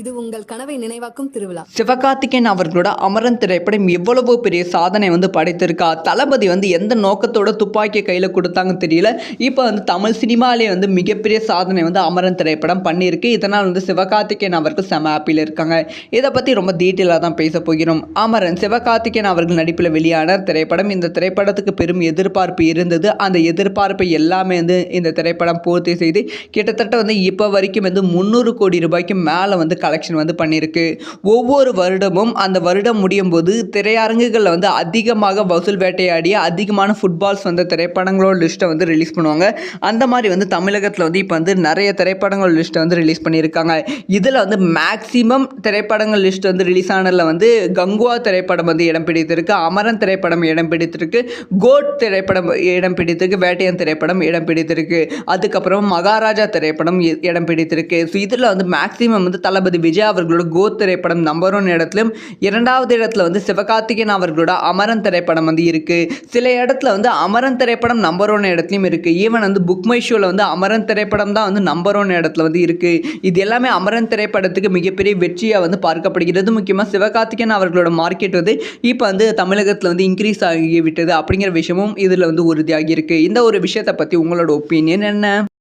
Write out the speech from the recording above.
இது உங்கள் கனவை நினைவாக்கும் திருவிழா. சிவகார்த்திகேயன் அவர்களோட அமரன் திரைப்படம் எவ்வளவோ பெரிய சாதனை வந்து படைத்திருக்கா? தளபதி வந்து எந்த நோக்கத்தோட துப்பாக்கியை கையில் கொடுத்தாங்கன்னு தெரியல. இப்போ வந்து தமிழ் சினிமாலே வந்து மிகப்பெரிய சாதனை வந்து அமரன் திரைப்படம் பண்ணியிருக்கு. இதனால் வந்து சிவகார்த்திகேயன் அவர்கள் செம ஹாப்பியில் இருக்காங்க. இதை பற்றி ரொம்ப டீட்டெயிலாக தான் பேச போகிறோம். அமரன் சிவகார்த்திகேயன் அவர்கள் நடிப்பில் வெளியான திரைப்படம். இந்த திரைப்படத்துக்கு பெரும் எதிர்பார்ப்பு இருந்தது. அந்த எதிர்பார்ப்பை எல்லாமே வந்து இந்த திரைப்படம் பூர்த்தி செய்து கிட்டத்தட்ட வந்து இப்போ வரைக்கும் வந்து முந்நூறு கோடி ரூபாய்க்கு மேலே வந்து கலெக்ஷன் வந்து பண்ணியிருக்கு. ஒவ்வொரு வருடமும் அந்த வருடம் முடியும் போது திரையரங்குகளில் வந்து அதிகமாக வசூல் வேட்டையாடிய அதிகமான ஃபுட்பால்ஸ் வந்த திரைப்படங்களோட லிஸ்ட்டை வந்து ரிலீஸ் பண்ணுவாங்க. அந்த மாதிரி வந்து தமிழகத்தில் வந்து இப்போ வந்து நிறைய திரைப்படங்கள் லிஸ்ட்டை வந்து ரிலீஸ் பண்ணியிருக்காங்க. இதில் வந்து மேக்ஸிமம் திரைப்படங்கள் லிஸ்ட் வந்து ரிலீஸ் ஆனதில் வந்து கங்குவா திரைப்படம் வந்து இடம் பிடித்திருக்கு அமரன் திரைப்படம் இடம் பிடித்திருக்கு கோட் திரைப்படம் இடம் பிடித்திருக்கு வேட்டையன் திரைப்படம் இடம் பிடித்திருக்கு. அதுக்கப்புறம் மகாராஜா திரைப்படம் இ- இடம் பிடித்திருக்கு. ஸோ இதில் வந்து மேக்ஸிமம் வந்து தளபதி விஜய் அவர்களோட கோத் திரைப்படம் நம்பர் ஒன் இடத்துலையும் இரண்டாவது இடத்துல வந்து சிவகார்த்திகேயன் அவர்களோட அமரன் திரைப்படம் வந்து இருக்குது சில இடத்துல வந்து அமரன் திரைப்படம் நம்பர் ஒன் இடத்துலையும் இருக்குது ஈவன் வந்து புக் மை ஷோவில் வந்து அமரன் திரைப்படம் தான் வந்து நம்பர் ஒன் இடத்துல வந்து இருக்குது இது எல்லாமே அமரன் திரைப்படத்துக்கு மிகப்பெரிய வெற்றியாக வந்து பார்க்கப்படுகிறது. முக்கியமாக சிவகார்த்திகேயன் அவர்களோட மார்க்கெட் வந்து இப்போ வந்து தமிழகத்தில் வந்து இன்க்ரீஸ் ஆகிவிட்டது அப்படிங்கிற விஷயமும் இதில் வந்து உறுதியாகி இருக்குது இந்த ஒரு விஷயத்தை பற்றி உங்களோட ஒப்பீனியன் என்ன?